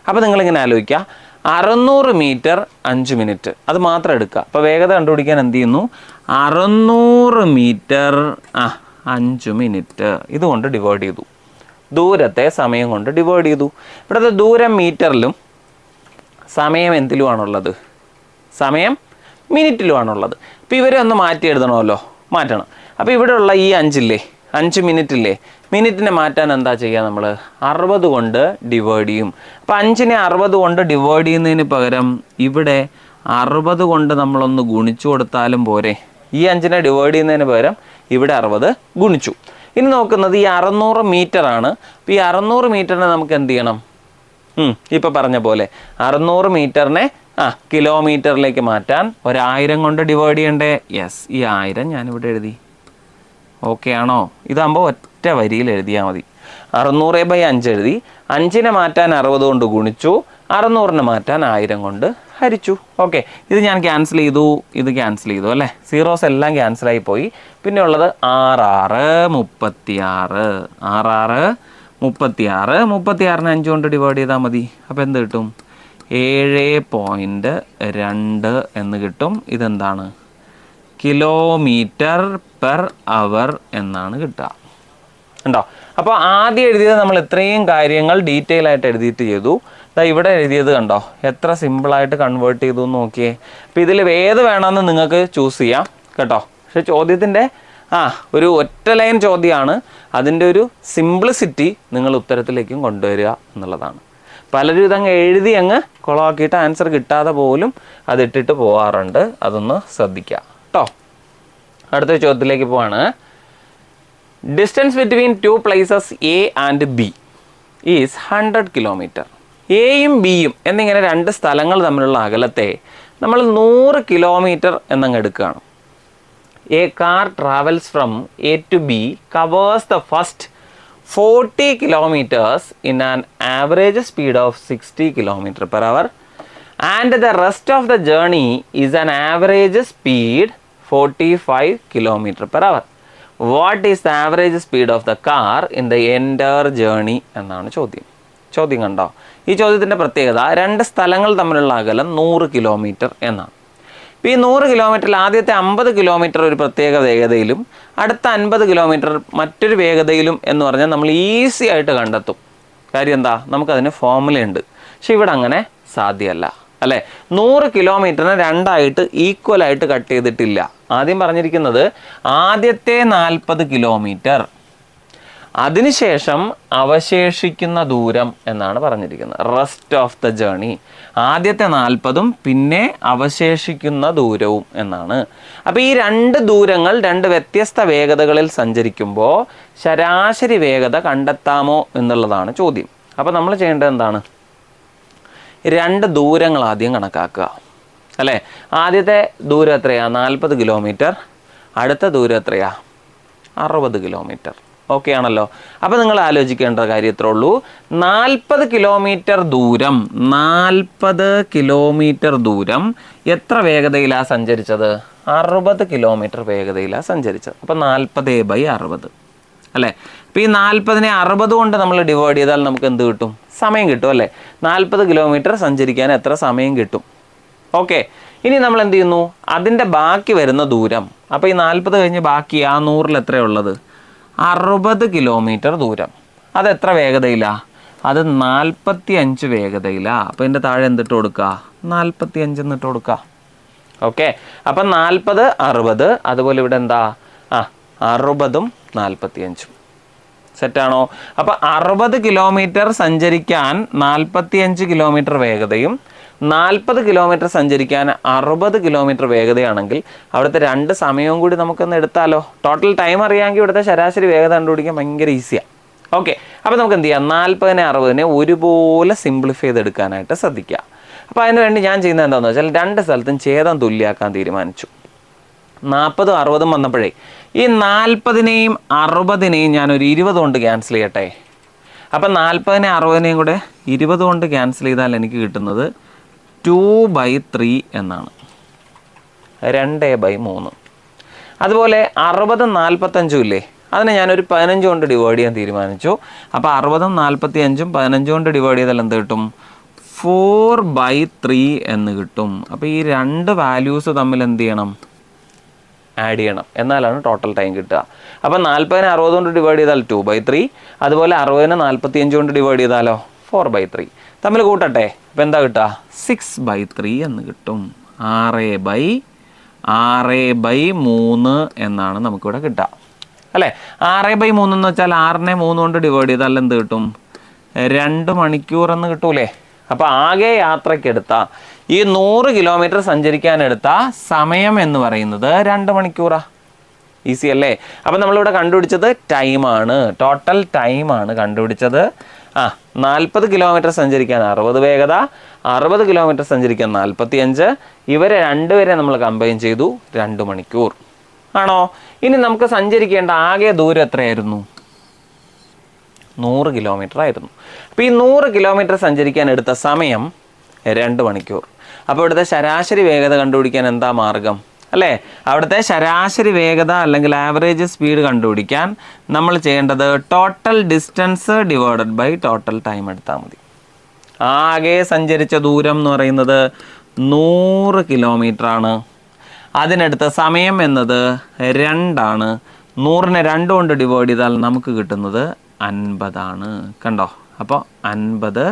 അപ്പോൾ നിങ്ങളിങ്ങനെ ആലോചിക്കുക. അറുന്നൂറ് മീറ്റർ അഞ്ച് മിനിറ്റ് അത് മാത്രം എടുക്കുക. അപ്പോൾ വേഗത കണ്ടുപിടിക്കാൻ എന്ത് ചെയ്യുന്നു? അറുന്നൂറ് മീറ്റർ ആ അഞ്ച് മിനിറ്റ് ഇതുകൊണ്ട് ഡിവൈഡ് ചെയ്തു. ദൂരത്തെ സമയം കൊണ്ട് ഡിവൈഡ് ചെയ്തു. ഇവിടുത്തെ ദൂരം മീറ്ററിലും സമയം എന്തിലുമാണുള്ളത്? സമയം മിനിറ്റിലുമാണുള്ളത്. അപ്പോൾ ഇവരെ ഒന്ന് മാറ്റി എഴുതണമല്ലോ. മാറ്റണം. അപ്പോൾ ഇവിടെയുള്ള ഈ അഞ്ചില്ലേ? അഞ്ച് മിനിറ്റില്ലേ? മിനിറ്റിനെ മാറ്റാൻ എന്താ ചെയ്യുക നമ്മൾ അറുപത് കൊണ്ട് ഡിവൈഡ് ചെയ്യും. അപ്പോൾ അഞ്ചിനെ അറുപത് കൊണ്ട് ഡിവൈഡ് ചെയ്യുന്നതിന് പകരം ഇവിടെ അറുപത് കൊണ്ട് നമ്മളൊന്ന് ഗുണിച്ചു കൊടുത്താലും പോരെ? ഈ അഞ്ചിനെ ഡിവൈഡ് ചെയ്യുന്നതിന് പകരം ഇവിടെ അറുപത് ഗുണിച്ചു. ഇനി നോക്കുന്നത് ഈ അറുന്നൂറ് മീറ്റർ ആണ്. ഈ അറുന്നൂറ് മീറ്ററിനെ നമുക്ക് എന്ത് ചെയ്യണം? ഇപ്പൊ പറഞ്ഞ പോലെ അറുന്നൂറ് മീറ്ററിനെ ആ കിലോമീറ്ററിലേക്ക് മാറ്റാൻ ഒരായിരം കൊണ്ട് ഡിവൈഡ് ചെയ്യണ്ടേ? യെസ് ഈ ആയിരം ഞാനിവിടെ എഴുതി. ഓക്കെ ആണോ? ഇതാകുമ്പോൾ ഒറ്റ വരിയിൽ എഴുതിയാൽ മതി. അറുന്നൂറ് ബൈ അഞ്ച് എഴുതി. അഞ്ചിനെ മാറ്റാൻ അറുപത് കൊണ്ട് ഗുണിച്ചു. അറുന്നൂറിനെ മാറ്റാൻ ആയിരം കൊണ്ട് ഹരിച്ചു. ഓക്കെ. ഇത് ഞാൻ ക്യാൻസൽ ചെയ്തു. ഇത് ക്യാൻസൽ ചെയ്തു അല്ലേ? സീറോസ് എല്ലാം ക്യാൻസലായി പോയി. പിന്നെ ഉള്ളത് ആറ് ആറ് മുപ്പത്തിയാറ്. ആറ് മുപ്പത്തിയാറ്. മുപ്പത്തിയാറിന് അഞ്ച് കൊണ്ട് ഡിവൈഡ് ചെയ്താൽ മതി. അപ്പോൾ എന്ത് കിട്ടും? ഏഴ് പോയിന്റ് രണ്ട് എന്ന് കിട്ടും. ഇതെന്താണ്? കിലോമീറ്റർ പെർ അവർ എന്നാണ് കിട്ടുക. ഉണ്ടോ അപ്പോൾ ആദ്യം എഴുതിയത് നമ്മൾ ഇത്രയും കാര്യങ്ങൾ ഡീറ്റെയിൽ ആയിട്ട് എഴുതിയിട്ട് ചെയ്തു. ദാ ഇവിടെ എഴുതിയത് കണ്ടോ? എത്ര സിമ്പിളായിട്ട് കൺവേർട്ട് ചെയ്തു എന്ന് നോക്കിയേ. അപ്പം ഇതിൽ ഏത് വേണമെന്ന് നിങ്ങൾക്ക് ചൂസ് ചെയ്യാം കേട്ടോ? പക്ഷെ ചോദ്യത്തിന്റെ ആ ഒരു ഒറ്റ ലൈൻ ചോദ്യമാണ്. അതിന്റെ ഒരു സിംപ്ലിസിറ്റി നിങ്ങൾ ഉത്തരത്തിലേക്കും കൊണ്ടുവരിക എന്നുള്ളതാണ്. പലരും ഇതങ്ങ് എഴുതി അങ്ങ് കുളമാക്കിയിട്ട് ആൻസർ കിട്ടാതെ പോലും അതിട്ടിട്ട് പോകാറുണ്ട് അതൊന്ന് ശ്രദ്ധിക്കുക കേട്ടോ? അടുത്ത ചോദ്യത്തിലേക്ക് പോവാണ്. Distance between two places A and B is hundred kilometre എയും ബിയും എന്നിങ്ങനെ രണ്ട് സ്ഥലങ്ങൾ തമ്മിലുള്ള അകലത്തെ നമ്മൾ നൂറ് കിലോമീറ്റർ എന്നങ്ങ് എടുക്കുകയാണ്. A car travels from A to B covers the first forty kilometres in an average speed of sixty kilometre per hour and the rest of the journey is an average speed forty five kilometre per hour what is the average speed of the car in the entire journey എന്നാണ് ചോദ്യം. ചോദ്യം കണ്ടോ? ഈ ചോദ്യത്തിന്റെ പ്രത്യേകത രണ്ട് സ്ഥലങ്ങൾ തമ്മിലുള്ള അകലം നൂറ് കിലോമീറ്റർ എന്നാണ്. ഇപ്പോൾ ഈ നൂറ് കിലോമീറ്ററിൽ ആദ്യത്തെ അമ്പത് കിലോമീറ്റർ ഒരു പ്രത്യേക വേഗതയിലും അടുത്ത അൻപത് കിലോമീറ്റർ മറ്റൊരു വേഗതയിലും എന്ന് പറഞ്ഞാൽ നമ്മൾ ഈസി ആയിട്ട് കണ്ടെത്തും. കാര്യം എന്താ? നമുക്കതിന് ഫോർമുലയുണ്ട് പക്ഷെ ഇവിടെ അങ്ങനെ സാധ്യമല്ല. അല്ലേ? നൂറ് കിലോമീറ്ററിന് രണ്ടായിട്ട് ഈക്വൽ ആയിട്ട് കട്ട് ചെയ്തിട്ടില്ല. ആദ്യം പറഞ്ഞിരിക്കുന്നത് ആദ്യത്തെ നാൽപ്പത് കിലോമീറ്റർ അതിനുശേഷം അവശേഷിക്കുന്ന ദൂരം എന്നാണ് പറഞ്ഞിരിക്കുന്നത്. റെസ്റ്റ് ഓഫ് ദ ജേണി ആദ്യത്തെ നാൽപ്പതും പിന്നെ അവശേഷിക്കുന്ന ദൂരവും എന്നാണ്. അപ്പോൾ ഈ രണ്ട് ദൂരങ്ങൾ രണ്ട് വ്യത്യസ്ത വേഗതകളിൽ സഞ്ചരിക്കുമ്പോൾ ശരാശരി വേഗത കണ്ടെത്താമോ എന്നുള്ളതാണ് ചോദ്യം. അപ്പോൾ നമ്മൾ ചെയ്യേണ്ടത് എന്താണ്? രണ്ട് ദൂരങ്ങൾ ആദ്യം കണക്കാക്കുക. അല്ലേ? ആദ്യത്തെ ദൂരം എത്രയാണ് നാൽപ്പത് കിലോമീറ്റർ. അടുത്ത ദൂരം എത്രയാണ് അറുപത് കിലോമീറ്റർ. ഓക്കെ ആണല്ലോ അപ്പോൾ നിങ്ങൾ ആലോചിക്കേണ്ട കാര്യം ഇത്രേ ഉള്ളൂ. നാൽപ്പത് കിലോമീറ്റർ ദൂരം നാൽപ്പത് കിലോമീറ്റർ ദൂരം. എത്ര വേഗതയിലാണ് സഞ്ചരിച്ചത്? അറുപത് കിലോമീറ്റർ വേഗതയിലാണ് സഞ്ചരിച്ചത്. അപ്പോൾ നാൽപ്പത് ബൈ അറുപത്. അല്ലേ? അപ്പോൾ ഈ നാൽപ്പതിനെ അറുപത് കൊണ്ട് നമ്മൾ ഡിവൈഡ് ചെയ്താൽ നമുക്ക് എന്ത് കിട്ടും? സമയം കിട്ടും അല്ലേ? നാൽപ്പത് കിലോമീറ്റർ സഞ്ചരിക്കാൻ എത്ര സമയം കിട്ടും? ഓക്കെ. ഇനി നമ്മൾ എന്ത് ചെയ്യുന്നു? അതിന്റെ ബാക്കി വരുന്ന ദൂരം. അപ്പോൾ ഈ നാൽപ്പത് കഴിഞ്ഞ് ബാക്കി ആ നൂറിൽ എത്രയുള്ളത് അറുപത് കിലോമീറ്റർ ദൂരം. അത് എത്ര വേഗതയിലാണ് അത് നാൽപ്പത്തി അഞ്ച് വേഗതയിലാണ് അപ്പോൾ ഇതിന്റെ താഴെ എന്തിട്ട് കൊടുക്കുക നാൽപ്പത്തി അഞ്ച് എന്നിട്ട് കൊടുക്കുക ഓക്കെ അപ്പം നാൽപ്പത് അറുപത് അതുപോലെ ഇവിടെ എന്താ? ആ അറുപതും നാൽപ്പത്തി അഞ്ചും സെറ്റാണോ അപ്പോൾ അറുപത് കിലോമീറ്റർ സഞ്ചരിക്കാൻ നാൽപ്പത്തി അഞ്ച് കിലോമീറ്റർ വേഗതയും നാൽപ്പത് കിലോമീറ്റർ സഞ്ചരിക്കാൻ അറുപത് കിലോമീറ്റർ വേഗതയാണെങ്കിൽ അവിടുത്തെ രണ്ട് സമയവും കൂടി നമുക്കൊന്ന് എടുത്താലോ? ടോട്ടൽ ടൈം അറിയാമെങ്കിൽ ഇവിടുത്തെ ശരാശരി വേഗത കണ്ടുപിടിക്കാൻ ഭയങ്കര ഈസിയാണ് ഓക്കെ അപ്പോൾ നമുക്ക് എന്ത് ചെയ്യാം? നാൽപ്പതിനെ അറുപതിനെ ഒരുപോലെ സിംപ്ലിഫൈ ചെയ്തെടുക്കാനായിട്ട് ശ്രദ്ധിക്കുക. അപ്പോൾ അതിന് വേണ്ടി ഞാൻ ചെയ്യുന്നത് എന്താണെന്ന് വെച്ചാൽ രണ്ട് സ്ഥലത്തും ഛേദം തുല്യാക്കാൻ തീരുമാനിച്ചു. നാൽപ്പതും അറുപതും വന്നപ്പോഴേ ഈ നാൽപ്പതിനെയും അറുപതിനെയും ഞാൻ ഒരു ഇരുപത് കൊണ്ട് ക്യാൻസൽ ചെയ്യട്ടെ? അപ്പം നാൽപ്പതിനെ അറുപതിനെയും കൂടെ ഇരുപത് കൊണ്ട് ക്യാൻസൽ ചെയ്താൽ എനിക്ക് കിട്ടുന്നത് ടു ബൈ ത്രീ എന്നാണ്. രണ്ട് ബൈ മൂന്ന്. അതുപോലെ അറുപതും നാൽപ്പത്തഞ്ചും ഇല്ലേ? അതിനെ ഞാനൊരു പതിനഞ്ച് കൊണ്ട് ഡിവൈഡ് ചെയ്യാൻ തീരുമാനിച്ചു. അപ്പോൾ അറുപതും നാൽപ്പത്തി അഞ്ചും പതിനഞ്ച് കൊണ്ട് ഡിവൈഡ് ചെയ്താൽ എന്ത് കിട്ടും? ഫോർ ബൈ ത്രീ എന്ന് കിട്ടും. അപ്പോൾ ഈ രണ്ട് വാല്യൂസ് തമ്മിൽ എന്ത് ചെയ്യണം? ആഡ് ചെയ്യണം. എന്നാലാണ് ടോട്ടൽ ടൈം കിട്ടുക. അപ്പം നാൽപ്പതിന് അറുപത് കൊണ്ട് ഡിവൈഡ് ചെയ്താൽ ടു ബൈ ത്രീ അതുപോലെ അറുപതിന് നാൽപ്പത്തി അഞ്ച് കൊണ്ട് ഡിവൈഡ് ചെയ്താലോ? ഫോർ ബൈ ത്രീ തമ്മിൽ കൂട്ടട്ടെ. അപ്പം എന്താ കിട്ടുക സിക്സ് ബൈ ത്രീ എന്ന് കിട്ടും. ആറ് ബൈ ആറ് ബൈ മൂന്ന് എന്നാണ് നമുക്കിവിടെ കിട്ടുക അല്ലേ? ആറ് ബൈ മൂന്ന് എന്ന് വെച്ചാൽ ആറിനെ മൂന്ന് കൊണ്ട് ഡിവൈഡ് ചെയ്താൽ എന്ത് കിട്ടും? രണ്ട് മണിക്കൂർ എന്ന് കിട്ടൂലേ? അപ്പോൾ ആകെ യാത്രയ്ക്കെടുത്ത ഈ നൂറ് കിലോമീറ്റർ സഞ്ചരിക്കാൻ എടുത്ത സമയം എന്ന് പറയുന്നത് രണ്ട് മണിക്കൂറാ. ഈസി അല്ലേ? അപ്പം നമ്മളിവിടെ കണ്ടുപിടിച്ചത് ടൈമാണ് ടോട്ടൽ ടൈമാണ് കണ്ടുപിടിച്ചത്. ആ നാൽപ്പത് കിലോമീറ്റർ സഞ്ചരിക്കാൻ അറുപത് വേഗത അറുപത് കിലോമീറ്റർ സഞ്ചരിക്കാൻ നാൽപ്പത്തി അഞ്ച് ഇവരെ രണ്ടുപേരെ നമ്മൾ കമ്പൈൻ ചെയ്തു രണ്ട് മണിക്കൂർ. ആണോ? ഇനി നമുക്ക് സഞ്ചരിക്കേണ്ട ആകെ ദൂരം എത്രയായിരുന്നു? നൂറ് കിലോമീറ്റർ ആയിരുന്നു. അപ്പോൾ ഈ നൂറ് കിലോമീറ്റർ സഞ്ചരിക്കാൻ എടുത്ത സമയം രണ്ട് മണിക്കൂർ. അപ്പോൾ ഇവിടുത്തെ ശരാശരി വേഗത കണ്ടുപിടിക്കാൻ എന്താ മാർഗം? അല്ലേ? അവിടുത്തെ ശരാശരി വേഗത അല്ലെങ്കിൽ ആവറേജ് സ്പീഡ് കണ്ടുപിടിക്കാൻ നമ്മൾ ചെയ്യേണ്ടത് total distance divided by total time എടുത്താൽ മതി. ആകെ സഞ്ചരിച്ച ദൂരം എന്ന് പറയുന്നത് നൂറ് കിലോമീറ്റർ ആണ്. അതിനടുത്ത സമയം എന്നത് രണ്ടാണ്. നൂറിനെ രണ്ട് കൊണ്ട് ഡിവൈഡ് ചെയ്താൽ നമുക്ക് കിട്ടുന്നത് അൻപതാണ്. കണ്ടോ? അപ്പോൾ അൻപത്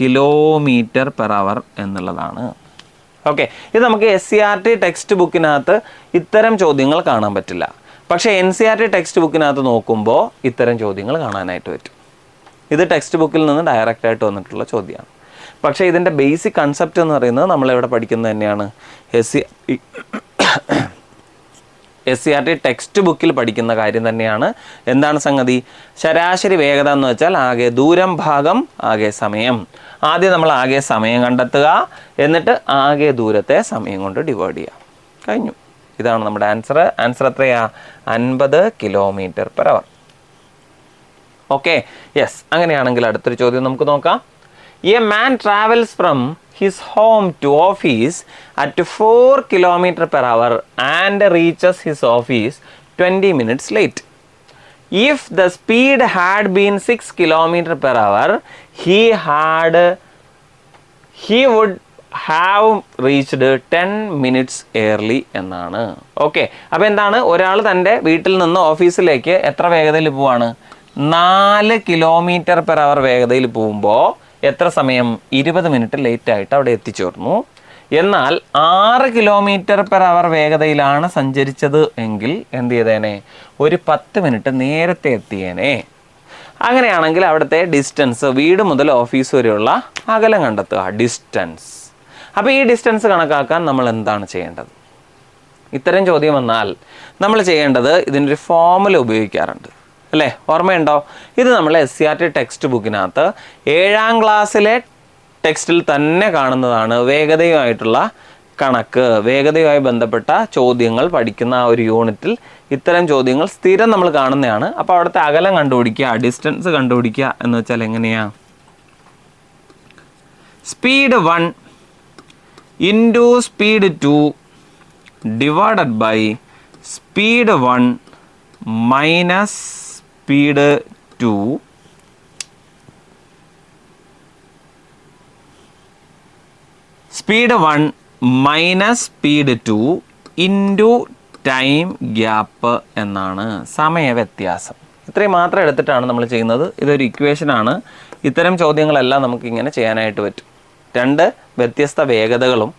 കിലോമീറ്റർ പെർ അവർ എന്നുള്ളതാണ്. ഓക്കെ ഇത് നമുക്ക് S C R T text ബുക്കിനകത്ത് ഇത്തരം ചോദ്യങ്ങൾ കാണാൻ പറ്റില്ല. പക്ഷേ N C R T text ബുക്കിനകത്ത് നോക്കുമ്പോൾ ഇത്തരം ചോദ്യങ്ങൾ കാണാനായിട്ട് പറ്റും. ഇത് ടെക്സ്റ്റ് ബുക്കിൽ നിന്ന് ഡയറക്റ്റ് ആയിട്ട് വന്നിട്ടുള്ള ചോദ്യമാണ്. പക്ഷേ ഇതിന്റെ ബേസിക് കൺസെപ്റ്റ് എന്ന് പറയുന്നത് നമ്മളിവിടെ പഠിക്കുന്നത് തന്നെയാണ്. S C S C R T text ബുക്കിൽ പഠിക്കുന്ന കാര്യം തന്നെയാണ്. എന്താണ് സംഗതി? ശരാശരി വേഗത എന്ന് വെച്ചാൽ ആകെ ദൂരം ഭാഗം ആകെ സമയം. ആദ്യം നമ്മൾ ആകെ സമയം കണ്ടെത്തുക. എന്നിട്ട് ആകെ ദൂരത്തെ സമയം കൊണ്ട് ഡിവൈഡ് ചെയ്യുക. കഴിഞ്ഞു. ഇതാണ് നമ്മുടെ ആൻസർ ആൻസർ എത്രയാ? അൻപത് kilometre per hour okay yes അങ്ങനെയാണെങ്കിൽ അടുത്തൊരു ചോദ്യം നമുക്ക് നോക്കാം. A man travels from his home to office at four kilometre per hour and reaches his office twenty minutes late if the speed had been 6 kilometer per hour he had he would have reached 10 minutes early എന്നാണ്. Okay അപ്പോൾ എന്താണ്? ഒരാൾ തന്റെ വീട്ടിൽ നിന്ന് ഓഫീസിലേക്ക് എത്ര വേഗതയിൽ പോവാണ്? നാല് കിലോമീറ്റർ പെർ അവർ വേഗതയിൽ പോകുമ്പോൾ എത്ര സമയം? ഇരുപത് മിനിറ്റ് ലേറ്റ് ആയിട്ട് അവിടെ എത്തിച്ചേർന്നു. എന്നാൽ ആറ് കിലോമീറ്റർ പെർ അവർ വേഗതയിലാണ് സഞ്ചരിച്ചത് എങ്കിൽ എന്ത് ചെയ്തേനെ? ഒരു പത്ത് മിനിറ്റ് നേരത്തെ എത്തിയേനെ. അങ്ങനെയാണെങ്കിൽ അവിടുത്തെ ഡിസ്റ്റൻസ് വീട് മുതൽ ഓഫീസ് വരെയുള്ള അകലം കണ്ടെത്തുക. ഡിസ്റ്റൻസ് അപ്പോൾ ഈ ഡിസ്റ്റൻസ് കണക്കാക്കാൻ നമ്മൾ എന്താണ് ചെയ്യേണ്ടത്? ഇത്തരം ചോദ്യം വന്നാൽ നമ്മൾ ചെയ്യേണ്ടത് ഇതിന്റെ ഒരു ഫോമുല ഉപയോഗിക്കാറുണ്ട്. അല്ലേ? ഓർമ്മയുണ്ടോ? ഇത് നമ്മൾ S C R T text ബുക്കിനകത്ത് ഏഴാം ക്ലാസ്സിലെ ടെക്സ്റ്റിൽ തന്നെ കാണുന്നതാണ് വേഗതയുമായിട്ടുള്ള കണക്ക്. വേഗതയുമായി ബന്ധപ്പെട്ട ചോദ്യങ്ങൾ പഠിക്കുന്ന ആ ഒരു യൂണിറ്റിൽ ഇത്തരം ചോദ്യങ്ങൾ സ്ഥിരം നമ്മൾ കാണുന്നതാണ്. അപ്പോൾ അവിടുത്തെ അകലം കണ്ടുപിടിക്കുക ഡിസ്റ്റൻസ് കണ്ടുപിടിക്കുക എന്ന് വെച്ചാൽ എങ്ങനെയാ? Speed one into speed two divided by speed one minus speed two speed one minus speed two into time gap എന്നാണ് സമയവ്യത്യാസം. ഇത്രയും മാത്രം എടുത്തിട്ടാണ് നമ്മൾ ചെയ്യുന്നത്. ഇതൊരു ഇക്വേഷനാണ് ഇത്തരം ചോദ്യങ്ങളെല്ലാം നമുക്ക് ഇങ്ങനെ ചെയ്യാനായിട്ട് പറ്റും. രണ്ട് വ്യത്യസ്ത വേഗതകളും.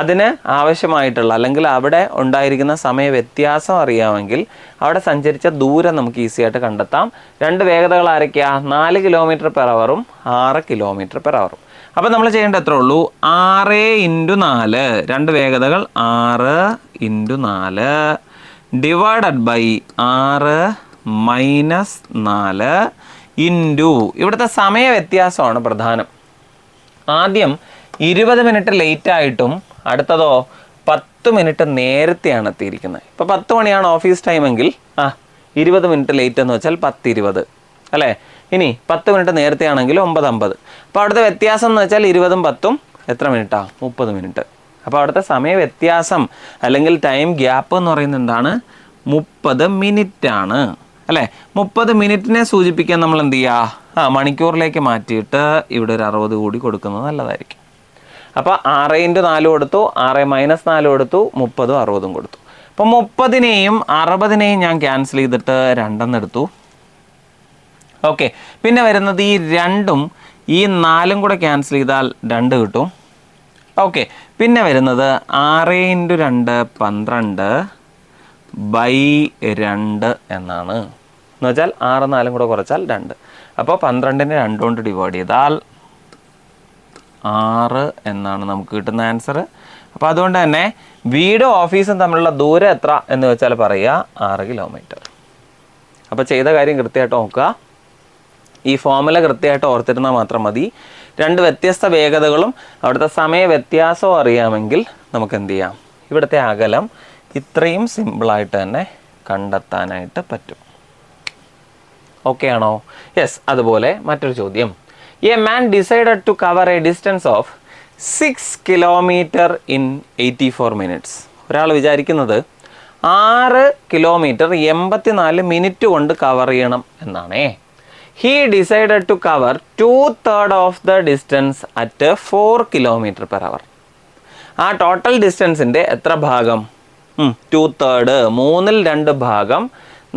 അതിന് ആവശ്യമായിട്ടുള്ള അല്ലെങ്കിൽ അവിടെ ഉണ്ടായിരിക്കുന്ന സമയ വ്യത്യാസം അറിയാമെങ്കിൽ അവിടെ സഞ്ചരിച്ച ദൂരം നമുക്ക് ഈസി ആയിട്ട് കണ്ടെത്താം. രണ്ട് വേഗതകൾ ആരൊക്കെയാണ് നാല് കിലോമീറ്റർ പെർ അവറും ആറ് കിലോമീറ്റർ പെർ അവറും അപ്പം നമ്മൾ ചെയ്യേണ്ട എത്ര ഉള്ളൂ? ആറ് ഇന്റു നാല്. രണ്ട് വേഗതകൾ. ആറ് ഇന്റു നാല്. ഡിവൈഡഡ് ബൈ ആറ് മൈനസ് നാല് ഇന്റു. ഇവിടുത്തെ സമയ വ്യത്യാസമാണ് പ്രധാനം. ആദ്യം ഇരുപത് മിനിറ്റ് ലേറ്റ് ആയിട്ടും അടുത്തതോ പത്ത് മിനിറ്റ് നേരത്തെയാണ് എത്തിയിരിക്കുന്നത്. ഇപ്പോൾ പത്ത് മണിയാണ് ഓഫീസ് ടൈമെങ്കിൽ ആ ഇരുപത് മിനിറ്റ് ലേറ്റ് എന്ന് വെച്ചാൽ പത്ത് ഇരുപത് അല്ലേ? ഇനി പത്ത് മിനിറ്റ് നേരത്തെ ആണെങ്കിൽ ഒമ്പത് അമ്പത് അപ്പോൾ അവിടുത്തെ വ്യത്യാസം എന്ന് വെച്ചാൽ ഇരുപതും പത്തും എത്ര മിനിറ്റാണ് മുപ്പത് മിനിറ്റ്. അപ്പോൾ അവിടുത്തെ സമയ വ്യത്യാസം അല്ലെങ്കിൽ ടൈം ഗ്യാപ്പ് എന്ന് പറയുന്നത് എന്താണ്? മുപ്പത് ആണ് അല്ലേ? മുപ്പത് മിനിറ്റിനെ സൂചിപ്പിക്കാൻ നമ്മൾ എന്ത് ചെയ്യുക ആ മണിക്കൂറിലേക്ക് മാറ്റിയിട്ട് ഇവിടെ ഒരു അറുപത് കൂടി കൊടുക്കുന്നത് നല്ലതായിരിക്കും. അപ്പോൾ ആറ് ഇന്റു നാല് കൊടുത്തു ആറ് മൈനസ് നാല് കൊടുത്തു മുപ്പതും അറുപതും കൊടുത്തു. അപ്പോൾ മുപ്പതിനെയും അറുപതിനെയും ഞാൻ ക്യാൻസൽ ചെയ്തിട്ട് രണ്ടെന്ന് എടുത്തു ഓക്കെ പിന്നെ വരുന്നത് ഈ രണ്ടും ഈ നാലും കൂടെ ക്യാൻസൽ ചെയ്താൽ രണ്ട് കിട്ടും. ഓക്കെ പിന്നെ വരുന്നത് ആറ് ഇന്റു രണ്ട് പന്ത്രണ്ട് ബൈ രണ്ട് എന്നാണ്. എന്ന് വെച്ചാൽ ആറ് നാലും കൂടെ കുറച്ചാൽ രണ്ട്. അപ്പോൾ പന്ത്രണ്ടിനെ രണ്ട് കൊണ്ട് ഡിവൈഡ് ചെയ്താൽ ആറ് എന്നാണ് നമുക്ക് കിട്ടുന്ന ആൻസർ അപ്പോൾ അതുകൊണ്ട് തന്നെ വീടും ഓഫീസും തമ്മിലുള്ള ദൂരം എത്ര എന്ന് വെച്ചാൽ പറയുക ആറ് കിലോമീറ്റർ അപ്പോൾ ചെയ്ത കാര്യം കൃത്യമായിട്ട് നോക്കുക. ഈ ഫോമുല കൃത്യമായിട്ട് ഓർത്തിരുന്നാൽ മാത്രം മതി. രണ്ട് വ്യത്യസ്ത വേഗതകളും അവിടുത്തെ സമയ വ്യത്യാസവും അറിയാമെങ്കിൽ നമുക്ക് എന്ത് ചെയ്യാം? ഇവിടുത്തെ അകലം ഇത്രയും സിമ്പിളായിട്ട് തന്നെ കണ്ടെത്താനായിട്ട് പറ്റും. ഓക്കെ ആണോ? യെസ് അതുപോലെ മറ്റൊരു ചോദ്യം. A man decided to cover a distance of six kilometre in eighty four minutes ഒരാൾ വിചാരിക്കുന്നത് ആറ് കിലോമീറ്റർ എൺപത്തിനാല് മിനിറ്റ് കൊണ്ട് കവർ ചെയ്യണം എന്നാണേ. He decided to cover two third of the distance at four kilometre per hour ആ total ഡിസ്റ്റൻസിന്റെ എത്ര ഭാഗം? To third മൂന്നിൽ രണ്ട് ഭാഗം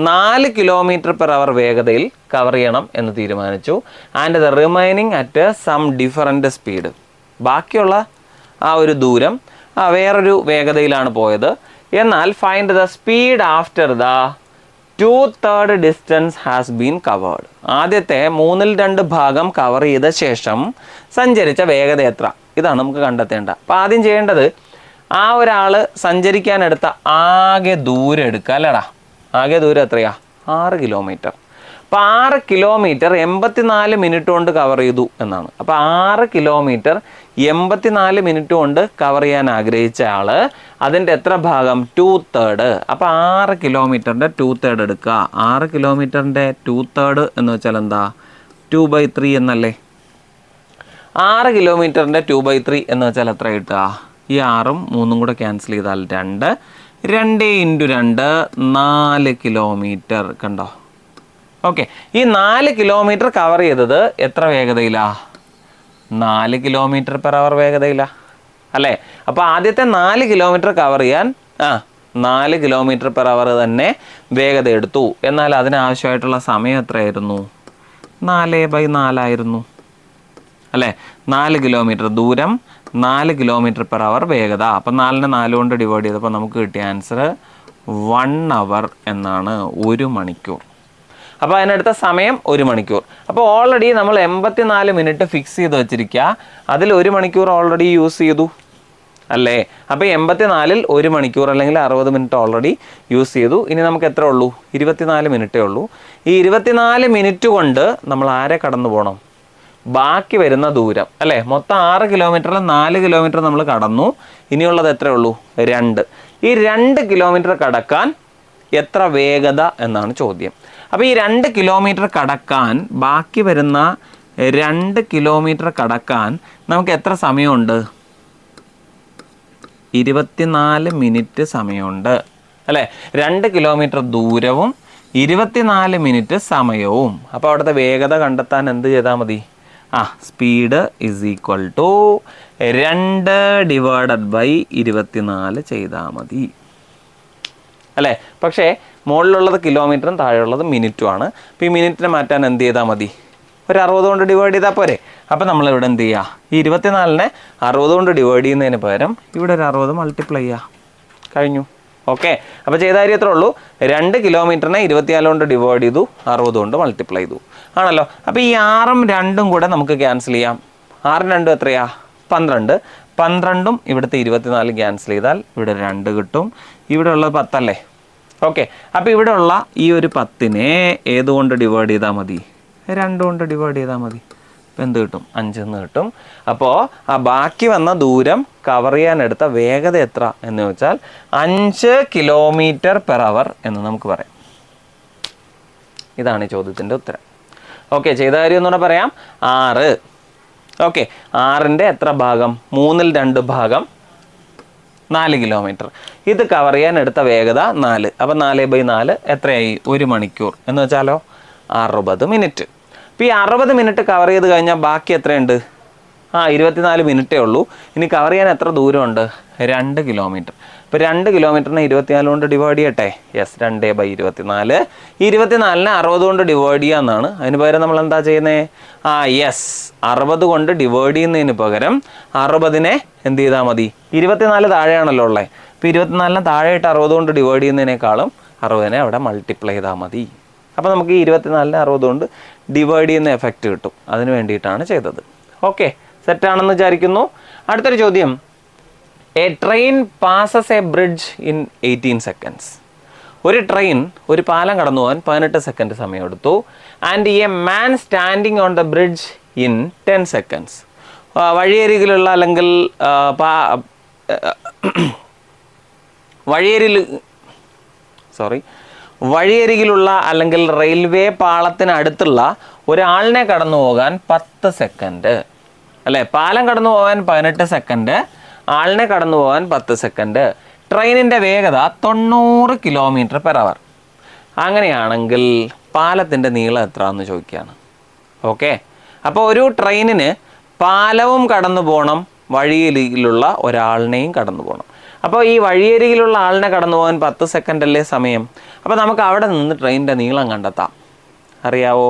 നാല് കിലോമീറ്റർ പെർ അവർ വേഗതയിൽ കവർ ചെയ്യണം എന്ന് തീരുമാനിച്ചു. And the remaining at some different speed ബാക്കിയുള്ള ആ ഒരു ദൂരം വേറൊരു വേഗതയിലാണ് പോയത്. എന്നാൽ find the speed after the two third distance has been covered ആദ്യത്തെ മൂന്നിൽ രണ്ട് ഭാഗം കവർ ചെയ്ത ശേഷം സഞ്ചരിച്ച വേഗത എത്ര ഇതാണ് നമുക്ക് കണ്ടെത്തേണ്ടത് അപ്പോൾ ആദ്യം ചെയ്യേണ്ടത് ആ ഒരാൾ സഞ്ചരിക്കാനെടുത്ത ആകെ ദൂരം എടുക്കുക അല്ലേടാ? ആകെ ദൂരം എത്രയാ? ആറ് കിലോമീറ്റർ അപ്പോൾ ആറ് കിലോമീറ്റർ എൺപത്തിനാല് മിനിറ്റ് കൊണ്ട് കവർ ചെയ്തു എന്നാണ്. അപ്പോൾ ആറ് കിലോമീറ്റർ എൺപത്തിനാല് മിനിറ്റ് കൊണ്ട് കവർ ചെയ്യാൻ ആഗ്രഹിച്ച ആൾ അതിന്റെ എത്ര ഭാഗം? ടു തേർഡ് അപ്പോൾ ആറ് കിലോമീറ്ററിന്റെ ടു തേർഡ് എടുക്കുക. ആറ് കിലോമീറ്ററിന്റെ ടു തേർഡ് എന്ന് വെച്ചാൽ എന്താ? ടു ബൈ ത്രീ എന്നല്ലേ? ആറ് കിലോമീറ്ററിന്റെ ടു ബൈ ത്രീ എന്ന് വെച്ചാൽ എത്ര കിട്ടുക? ഈ ആറും മൂന്നും കൂടെ ക്യാൻസൽ ചെയ്താൽ രണ്ട്. രണ്ട് ഇന്റു രണ്ട് നാല് കിലോമീറ്റർ കണ്ടോ? ഓക്കെ ഈ നാല് കിലോമീറ്റർ കവർ ചെയ്തത് എത്ര വേഗതയിലാ? നാല് കിലോമീറ്റർ പെർ അവർ വേഗതയിലാ. അല്ലേ? അപ്പോൾ ആദ്യത്തെ നാല് കിലോമീറ്റർ കവർ ചെയ്യാൻ ആ നാല് കിലോമീറ്റർ പെർ അവർ തന്നെ വേഗത എടുത്തു എന്നാൽ അതിനാവശ്യമായിട്ടുള്ള സമയം എത്രയായിരുന്നു? നാല് ബൈ നാലായിരുന്നു. അല്ലേ? നാല് കിലോമീറ്റർ ദൂരം നാല് കിലോമീറ്റർ പെർ അവർ വേഗത. അപ്പം നാലിന് നാല് കൊണ്ട് ഡിവൈഡ് ചെയ്തപ്പോൾ നമുക്ക് കിട്ടിയ ആൻസർ വൺ അവർ എന്നാണ്. ഒരു മണിക്കൂർ. അപ്പോൾ അതിനടുത്ത സമയം ഒരു മണിക്കൂർ. അപ്പോൾ ഓൾറെഡി നമ്മൾ എൺപത്തിനാല് മിനിറ്റ് ഫിക്സ് ചെയ്ത് വെച്ചിരിക്കുക അതിൽ ഒരു മണിക്കൂർ ഓൾറെഡി യൂസ് ചെയ്തു. അല്ലേ? അപ്പോൾ എൺപത്തിനാലിൽ ഒരു മണിക്കൂർ അല്ലെങ്കിൽ അറുപത് മിനിറ്റ് ഓൾറെഡി യൂസ് ചെയ്തു. ഇനി നമുക്ക് എത്ര ഉള്ളൂ? ഇരുപത്തിനാല് മിനിറ്റേ ഉള്ളൂ. ഈ ഇരുപത്തിനാല് മിനിറ്റ് കൊണ്ട് നമ്മൾ ആരെ കടന്നു പോകണം ബാക്കി വരുന്ന ദൂരം. അല്ലേ? മൊത്തം ആറ് കിലോമീറ്ററിൽ നാല് കിലോമീറ്റർ നമ്മൾ കടന്നു. ഇനിയുള്ളത് എത്രയേ ഉള്ളൂ? രണ്ട്. ഈ രണ്ട് കിലോമീറ്റർ കടക്കാൻ എത്ര വേഗത എന്നാണ് ചോദ്യം. അപ്പോൾ ഈ രണ്ട് കിലോമീറ്റർ കടക്കാൻ ബാക്കി വരുന്ന രണ്ട് കിലോമീറ്റർ കടക്കാൻ നമുക്ക് എത്ര സമയമുണ്ട്? ഇരുപത്തിനാല് മിനിറ്റ് സമയമുണ്ട്. അല്ലേ? രണ്ട് കിലോമീറ്റർ ദൂരവും ഇരുപത്തിനാല് മിനിറ്റ് സമയവും. അപ്പോൾ അവിടുത്തെ വേഗത കണ്ടെത്താൻ എന്ത് ചെയ്താൽ മതി? ആ സ്പീഡ് ഇസ് ഈക്വൽ ടു രണ്ട് ഡിവൈഡഡ് ബൈ ഇരുപത്തിനാല് ചെയ്താൽ മതി. അല്ലേ? പക്ഷേ മുകളിലുള്ളത് കിലോമീറ്ററും താഴെയുള്ളത് മിനിറ്റുമാണ് അപ്പോൾ ഈ മിനിറ്റിനെ മാറ്റാൻ എന്ത് ചെയ്താൽ മതി? ഒരു അറുപത് കൊണ്ട് ഡിവൈഡ് ചെയ്താൽ പോരെ. അപ്പം നമ്മൾ ഇവിടെ എന്ത് ചെയ്യുക ഈ ഇരുപത്തിനാലിനെ അറുപത് കൊണ്ട് ഡിവൈഡ് ചെയ്യുന്നതിന് പകരം ഇവിടെ ഒരു അറുപത് മൾട്ടിപ്ലൈ ചെയ്യുക കഴിഞ്ഞു. ഓക്കെ അപ്പോൾ ചെയ്ത കാര്യം ഉള്ളൂ. രണ്ട് കിലോമീറ്ററിനെ ഇരുപത്തിനാല് കൊണ്ട് ഡിവൈഡ് ചെയ്തു അറുപത് കൊണ്ട് മൾട്ടിപ്ലൈ ചെയ്തു. ആണല്ലോ? അപ്പോൾ ഈ ആറും രണ്ടും കൂടെ നമുക്ക് ക്യാൻസൽ ചെയ്യാം. ആറും രണ്ടും എത്രയാ? പന്ത്രണ്ട്. പന്ത്രണ്ടും ഇവിടുത്തെ ഇരുപത്തിനാല് ക്യാൻസൽ ചെയ്താൽ ഇവിടെ രണ്ട് കിട്ടും. ഇവിടെ ഉള്ളത് പത്തല്ലേ? ഓക്കെ അപ്പോൾ ഇവിടെ ഉള്ള ഈ ഒരു പത്തിനെ ഏതുകൊണ്ട് ഡിവൈഡ് ചെയ്താൽ മതി? രണ്ട് കൊണ്ട് ഡിവൈഡ് ചെയ്താൽ മതി. അപ്പോൾ എന്ത് കിട്ടും? അഞ്ചെന്ന് കിട്ടും. അപ്പോൾ ആ ബാക്കി വന്ന ദൂരം കവർ ചെയ്യാൻ എടുത്ത വേഗത എത്ര എന്ന് വെച്ചാൽ അഞ്ച് കിലോമീറ്റർ പെർ അവർ എന്ന് നമുക്ക് പറയാം. ഇതാണ് ചോദ്യത്തിന്റെ ഉത്തരം. ഓക്കെ ചെയ്ത കാര്യം ഒന്നുകൂടെ പറയാം. ആറ്. ഓക്കെ ആറിന്റെ എത്ര ഭാഗം? മൂന്നിൽ രണ്ട് ഭാഗം. നാല് കിലോമീറ്റർ. ഇത് കവർ ചെയ്യാൻ എടുത്ത വേഗത നാല്. അപ്പം നാല് ബൈ നാല് എത്രയായി? ഒരു മണിക്കൂർ. എന്ന് വെച്ചാലോ? അറുപത് മിനിറ്റ് അപ്പോൾ ഈ അറുപത് മിനിറ്റ് കവർ ചെയ്ത് കഴിഞ്ഞാൽ ബാക്കി എത്രയുണ്ട്? ആ ഇരുപത്തിനാല് മിനിറ്റേ ഉള്ളൂ. ഇനി കവർ ചെയ്യാൻ എത്ര ദൂരമുണ്ട്? രണ്ട് കിലോമീറ്റർ ഇപ്പോൾ രണ്ട് കിലോമീറ്ററിനെ ഇരുപത്തിനാല് കൊണ്ട് ഡിവൈഡ് ചെയ്യട്ടെ? യെസ് രണ്ട് ബൈ ഇരുപത്തിനാല്. ഇരുപത്തിനാലിനെ അറുപത് കൊണ്ട് ഡിവൈഡ് ചെയ്യാമെന്നാണ് അതിന് പകരം നമ്മൾ എന്താ ചെയ്യുന്നത് ആ യെസ് അറുപത് കൊണ്ട് ഡിവൈഡ് ചെയ്യുന്നതിന് പകരം അറുപതിനെ എന്ത് ചെയ്താൽ മതി? ഇരുപത്തിനാല് താഴെയാണല്ലോ ഉള്ളത് ഇപ്പോൾ ഇരുപത്തിനാലിനെ താഴെയിട്ട് അറുപത് കൊണ്ട് ഡിവൈഡ് ചെയ്യുന്നതിനേക്കാളും അറുപതിനെ അവിടെ മൾട്ടിപ്ലൈ ചെയ്താൽ മതി. അപ്പോൾ നമുക്ക് ഈ ഇരുപത്തിനാലിന് അറുപത് കൊണ്ട് ഡിവൈഡ് ചെയ്യുന്ന എഫക്റ്റ് കിട്ടും. അതിന് വേണ്ടിയിട്ടാണ് ചെയ്തത്. ഓക്കെ സെറ്റാണെന്ന് വിചാരിക്കുന്നു. അടുത്തൊരു ചോദ്യം. A train passes a bridge in eighteen seconds ഒരു ട്രെയിൻ ഒരു പാലം കടന്നു പോകാൻ പതിനെട്ട് സെക്കൻഡ് സമയമെടുത്തു. And a man standing on the bridge in ten seconds വഴിയരികിലുള്ള അല്ലെങ്കിൽ വഴിയരി സോറി വഴിയരികിലുള്ള അല്ലെങ്കിൽ റെയിൽവേ പാളത്തിനടുത്തുള്ള ഒരാളിനെ കടന്നു പോകാൻ പത്ത് സെക്കൻഡ് അല്ലേ? പാലം കടന്നു പോകാൻ പതിനെട്ട് സെക്കൻഡ് ആളിനെ കടന്നു പോകാൻ പത്ത് സെക്കൻഡ് ട്രെയിനിന്റെ വേഗത തൊണ്ണൂറ് കിലോമീറ്റർ പെർ അവർ അങ്ങനെയാണെങ്കിൽ പാലത്തിന്റെ നീളം എത്ര എന്ന് ചോദിക്കുകയാണ്. ഓക്കെ അപ്പോൾ ഒരു ട്രെയിനിന് പാലവും കടന്നു പോകണം വഴിയരികിലുള്ള ഒരാളിനെയും കടന്നു പോകണം അപ്പോൾ ഈ വഴിയരികിലുള്ള ആളിനെ കടന്നു പോകാൻ പത്ത് സെക്കൻഡ് അല്ലേ സമയം? അപ്പോൾ നമുക്ക് അവിടെ നിന്ന് ട്രെയിനിന്റെ നീളം കണ്ടെത്താം. അറിയാവോ?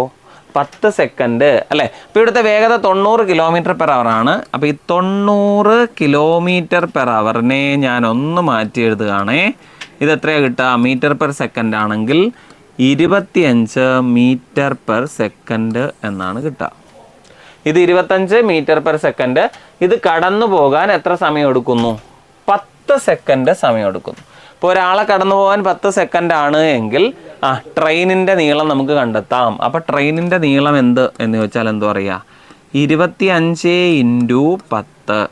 പത്ത് സെക്കൻഡ് അല്ലേ? അപ്പോൾ ഇവിടുത്തെ വേഗത തൊണ്ണൂറ് കിലോമീറ്റർ പെർ അവർ ആണ്. അപ്പോൾ ഈ തൊണ്ണൂറ് കിലോമീറ്റർ പെർ അവറിനെ ഞാൻ ഒന്ന് മാറ്റി എഴുതുകയാണേ ഇത് എത്രയാണ് കിട്ടുക? മീറ്റർ പെർ സെക്കൻഡ് ആണെങ്കിൽ ഇരുപത്തിയഞ്ച് മീറ്റർ പെർ സെക്കൻഡ് എന്നാണ് കിട്ടുക. ഇത് ഇരുപത്തഞ്ച് മീറ്റർ പെർ സെക്കൻഡ് ഇത് കടന്നു പോകാൻ എത്ര സമയം എടുക്കുന്നു? പത്ത് സെക്കൻഡ് സമയം എടുക്കുന്നു. ഇപ്പോൾ ഒരാളെ കടന്നു പോകാൻ പത്ത് സെക്കൻഡ് ആണ് എങ്കിൽ ആ ട്രെയിനിന്റെ നീളം നമുക്ക് കണ്ടെത്താം. അപ്പോൾ ട്രെയിനിന്റെ നീളം എന്ത് എന്ന് ചോദിച്ചാൽ എന്തു പറയുക? ഇരുപത്തി അഞ്ച് ഇന്റു പത്ത്.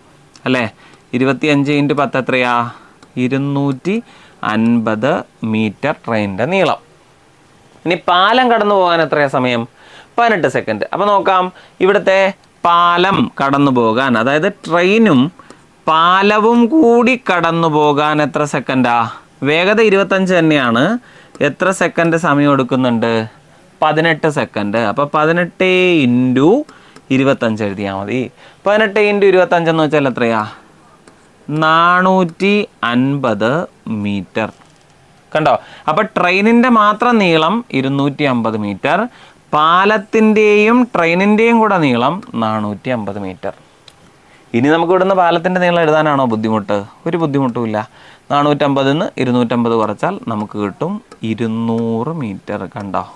അല്ലേ? ഇരുപത്തി അഞ്ച് ഇന്റു പത്ത് എത്രയാ? ഇരുന്നൂറ്റി അൻപത് മീറ്റർ ട്രെയിനിന്റെ നീളം. ഇനി പാലം കടന്നു പോകാൻ എത്രയാ സമയം? പതിനെട്ട് സെക്കൻഡ്. അപ്പോൾ നോക്കാം. ഇവിടുത്തെ പാലം കടന്നു പോകാൻ അതായത് ട്രെയിനും പാലവും കൂടി കടന്നു പോകാൻ എത്ര സെക്കൻഡാ? വേഗത ഇരുപത്തഞ്ച് തന്നെയാണ്. എത്ര സെക്കൻഡ് സമയം എടുക്കുന്നുണ്ട്? പതിനെട്ട് സെക്കൻഡ് അപ്പോൾ പതിനെട്ട് ഇന്റു ഇരുപത്തഞ്ച് എഴുതിയാൽ മതി. പതിനെട്ട് ഇന്റു ഇരുപത്തഞ്ചെന്ന് വെച്ചാൽ എത്രയാ? നാനൂറ്റി അൻപത് മീറ്റർ. കണ്ടോ? അപ്പോൾ ട്രെയിനിന്റെ മാത്രം നീളം ഇരുന്നൂറ്റി അമ്പത് മീറ്റർ. പാലത്തിന്റെയും ട്രെയിനിന്റെയും കൂടെ നീളം നാനൂറ്റി അമ്പത് മീറ്റർ. ഇനി നമുക്ക് ഇവിടുന്ന് പാലത്തിന്റെ നീളം എഴുതാനാണോ ബുദ്ധിമുട്ട്? ഒരു ബുദ്ധിമുട്ടുമില്ല നാനൂറ്റമ്പതിൽ നിന്ന് ഇരുന്നൂറ്റമ്പത് കുറച്ചാൽ നമുക്ക് കിട്ടും ഇരുന്നൂറ് മീറ്റർ. കണ്ടോ?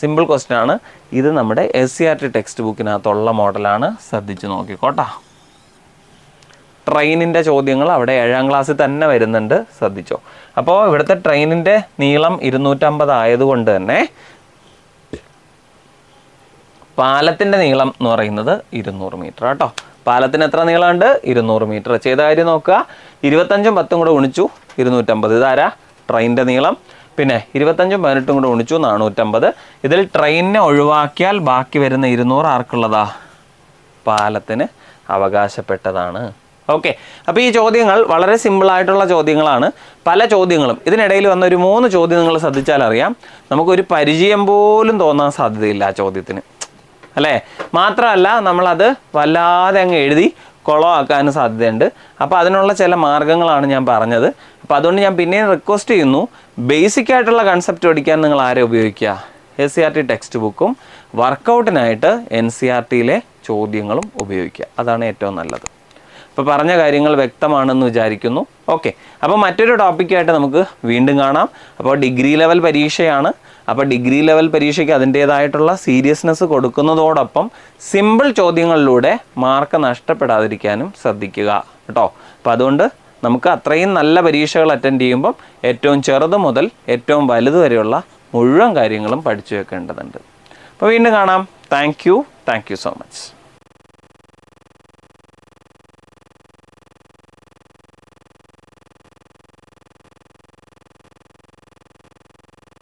സിമ്പിൾ ക്വസ്റ്റ്യൻ ആണ്. ഇത് നമ്മുടെ S C R T text ബുക്കിനകത്തുള്ള മോഡലാണ് ശ്രദ്ധിച്ച് നോക്കിക്കോട്ടാ. ട്രെയിനിന്റെ ചോദ്യങ്ങൾ അവിടെ ഏഴാം ക്ലാസ്സിൽ തന്നെ വരുന്നുണ്ട്. ശ്രദ്ധിച്ചോ. അപ്പോൾ ഇവിടുത്തെ ട്രെയിനിന്റെ നീളം ഇരുന്നൂറ്റമ്പത് ആയതുകൊണ്ട് തന്നെ പാലത്തിന്റെ നീളം എന്ന് പറയുന്നത് ഇരുന്നൂറ് മീറ്റർ കേട്ടോ പാലത്തിന് എത്ര നീളമുണ്ട്? ഇരുന്നൂറ് മീറ്റർ. ചെയ്ത കാര്യം നോക്കുക. ഇരുപത്തഞ്ചും പത്തും കൂടെ ഉണിച്ചു ഇരുന്നൂറ്റമ്പത്. ഇതാരാ? ട്രെയിനിന്റെ നീളം. പിന്നെ ഇരുപത്തഞ്ചും പതിനെട്ടും കൂടെ ഗുണിച്ചു. നാനൂറ്റമ്പത്. ഇതിൽ ട്രെയിനിനെ ഒഴിവാക്കിയാൽ ബാക്കി വരുന്ന ഇരുന്നൂറ് ആർക്കുള്ളതാ? പാലത്തിന് അവകാശപ്പെട്ടതാണ്. ഓക്കെ. അപ്പോൾ ഈ ചോദ്യങ്ങൾ വളരെ സിമ്പിളായിട്ടുള്ള ചോദ്യങ്ങളാണ്. പല ചോദ്യങ്ങളും. ഇതിനിടയിൽ വന്ന ഒരു മൂന്ന് ചോദ്യം നിങ്ങൾ ശ്രദ്ധിച്ചാൽ അറിയാം നമുക്കൊരു പരിചയം പോലും തോന്നാൻ സാധ്യതയില്ല ആ ചോദ്യത്തിന്. അല്ലേ? മാത്രമല്ല നമ്മളത് വല്ലാതെ അങ്ങ് എഴുതി കുളമാക്കാനും സാധ്യതയുണ്ട്. അപ്പോൾ അതിനുള്ള ചില മാർഗങ്ങളാണ് ഞാൻ പറഞ്ഞത്. അപ്പോൾ അതുകൊണ്ട് ഞാൻ പിന്നെയും റിക്വസ്റ്റ് ചെയ്യുന്നു ബേസിക് ആയിട്ടുള്ള കൺസെപ്റ്റ് പഠിക്കാൻ നിങ്ങൾ ആരെ ഉപയോഗിക്കുക? S C R T text ബുക്കും വർക്കൗട്ടിനായിട്ട് എൻ സി ആർ ടിയിലെ ചോദ്യങ്ങളും ഉപയോഗിക്കുക. അതാണ് ഏറ്റവും നല്ലത്. അപ്പോൾ പറഞ്ഞ കാര്യങ്ങൾ വ്യക്തമാണെന്ന് വിചാരിക്കുന്നു. ഓക്കെ അപ്പോൾ മറ്റൊരു ടോപ്പിക്കായിട്ട് നമുക്ക് വീണ്ടും കാണാം. അപ്പോൾ ഡിഗ്രി ലെവൽ പരീക്ഷയാണ്. അപ്പോൾ ഡിഗ്രി ലെവൽ പരീക്ഷയ്ക്ക് അതിന്റേതായിട്ടുള്ള സീരിയസ്നെസ് കൊടുക്കുന്നതോടൊപ്പം സിമ്പിൾ ചോദ്യങ്ങളിലൂടെ മാർക്ക് നഷ്ടപ്പെടാതിരിക്കാനും ശ്രദ്ധിക്കുക കേട്ടോ. അപ്പോൾ അതുകൊണ്ട് നമുക്ക് അത്രയും നല്ല പരീക്ഷകൾ അറ്റൻഡ് ചെയ്യുമ്പം ഏറ്റവും ചെറുത് മുതൽ ഏറ്റവും വലുത് വരെയുള്ള മുഴുവൻ കാര്യങ്ങളും പഠിച്ചു വെക്കേണ്ടതുണ്ട്. അപ്പോൾ വീണ്ടും കാണാം. Thank you. Thank you so much.